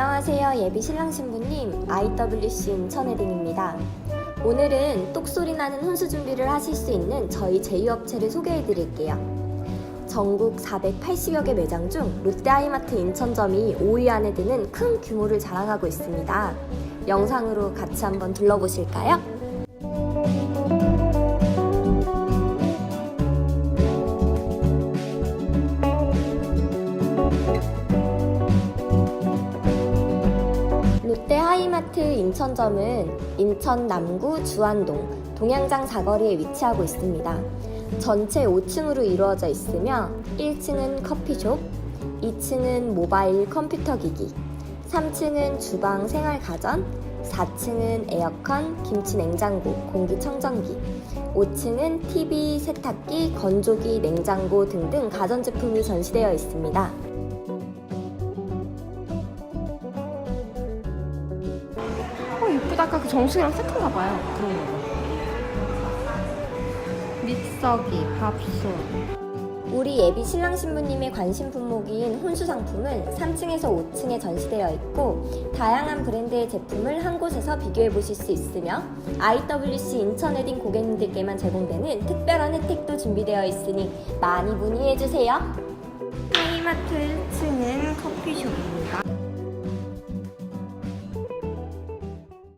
안녕하세요. 예비 신랑 신부님 IWC 인천웨딩입니다. 오늘은 똑소리 나는 혼수 준비를 하실 수 있는 저희 제휴업체를 소개해 드릴게요. 전국 480여 개 매장 중 롯데하이마트 인천점이 5위 안에 드는 큰 규모를 자랑하고 있습니다. 영상으로 같이 한번 둘러보실까요? 하이마트 인천점은 인천 남구 주안동 동양장 사거리에 위치하고 있습니다. 전체 5층으로 이루어져 있으며 1층은 커피숍, 2층은 모바일 컴퓨터 기기, 3층은 주방 생활 가전, 4층은 에어컨, 김치 냉장고, 공기청정기, 5층은 TV, 세탁기, 건조기, 냉장고 등등 가전제품이 전시되어 있습니다. 어 예쁘다 아까 그 정수기랑 세트인가 봐요. 그런 거. 믹서기 밥솥. 우리 예비 신랑 신부님의 관심 품목인 혼수 상품은 3층에서 5층에 전시되어 있고 다양한 브랜드의 제품을 한 곳에서 비교해 보실 수 있으며 IWC 인천 웨딩 고객님들께만 제공되는 특별한 혜택도 준비되어 있으니 많이 문의해 주세요. 하이마트 1층은 커피숍입니다